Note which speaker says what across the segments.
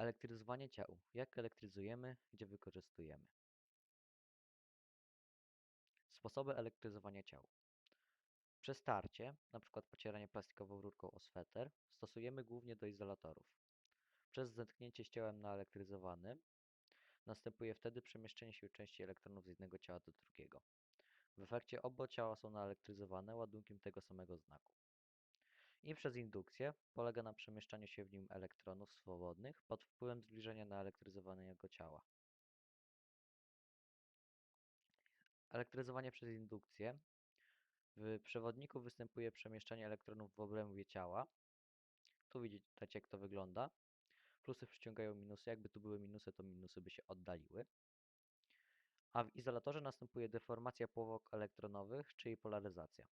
Speaker 1: Elektryzowanie ciał. Jak elektryzujemy, gdzie wykorzystujemy? Sposoby elektryzowania ciał. Przy starcie, np. pocieranie plastikową rurką o sweter, stosujemy głównie do izolatorów. Przez zetknięcie z ciałem naelektryzowanym następuje wtedy przemieszczenie się części elektronów z jednego ciała do drugiego. W efekcie oba ciała są naelektryzowane ładunkiem tego samego znaku. I przez indukcję polega na przemieszczaniu się w nim elektronów swobodnych pod wpływem zbliżenia naelektryzowanego ciała. Elektryzowanie przez indukcję. W przewodniku występuje przemieszczanie elektronów w obrębie ciała. Tu widzicie jak to wygląda. Plusy przyciągają minusy. Jakby tu były minusy, to minusy by się oddaliły. A w izolatorze następuje deformacja powłok elektronowych, czyli polaryzacja.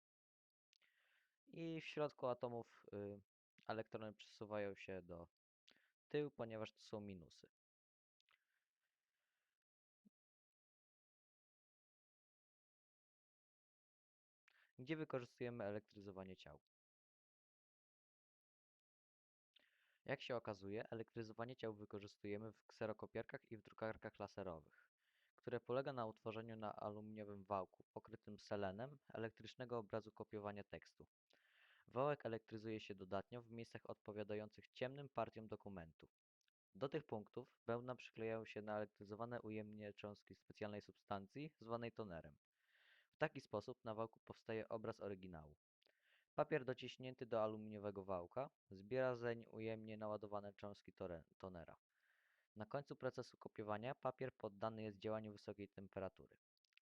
Speaker 1: I w środku atomów y, elektrony przesuwają się do tyłu, ponieważ to są minusy. Gdzie wykorzystujemy elektryzowanie ciał? Jak się okazuje, elektryzowanie ciał wykorzystujemy w kserokopierkach i w drukarkach laserowych, które polega na utworzeniu na aluminiowym wałku pokrytym selenem elektrycznego obrazu kopiowania tekstu. Wałek elektryzuje się dodatnio w miejscach odpowiadających ciemnym partiom dokumentu. Do tych punktów bębna przyklejają się naelektryzowane ujemnie cząstki specjalnej substancji zwanej tonerem. W taki sposób na wałku powstaje obraz oryginału. Papier dociśnięty do aluminiowego wałka zbiera zeń ujemnie naładowane cząstki tonera. Na końcu procesu kopiowania papier poddany jest działaniu wysokiej temperatury.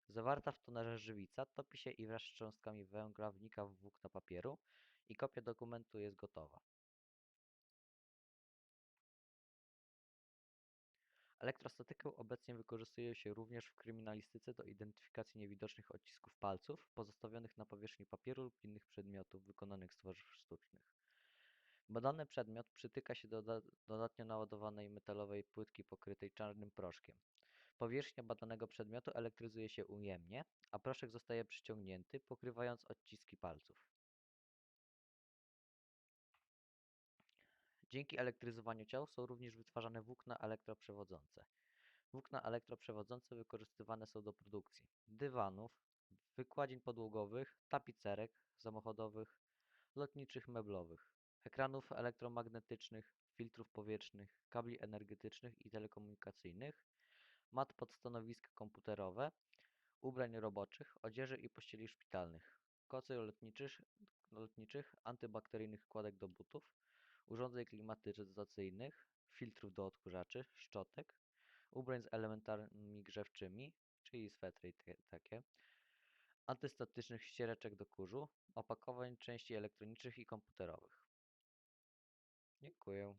Speaker 1: Zawarta w tonerze żywica topi się i wraz z cząstkami węgla wnika w włókna papieru i kopia dokumentu jest gotowa. Elektrostatykę obecnie wykorzystuje się również w kryminalistyce do identyfikacji niewidocznych odcisków palców pozostawionych na powierzchni papieru lub innych przedmiotów wykonanych z tworzyw sztucznych. Badany przedmiot przytyka się do dodatnio naładowanej metalowej płytki pokrytej czarnym proszkiem. Powierzchnia badanego przedmiotu elektryzuje się ujemnie, a proszek zostaje przyciągnięty, pokrywając odciski palców. Dzięki elektryzowaniu ciał są również wytwarzane włókna elektroprzewodzące. Włókna elektroprzewodzące wykorzystywane są do produkcji dywanów, wykładzin podłogowych, tapicerek samochodowych, lotniczych meblowych, ekranów elektromagnetycznych, filtrów powietrznych, kabli energetycznych i telekomunikacyjnych, mat pod stanowiska komputerowe, ubrań roboczych, odzieży i pościeli szpitalnych, kocy lotniczych, lotniczych antybakteryjnych kładek do butów, urządzeń klimatyzacyjnych, filtrów do odkurzaczy, szczotek, ubrań z elementami grzewczymi, czyli swetry i takie, antystatycznych ściereczek do kurzu, opakowań części elektronicznych i komputerowych. nhất của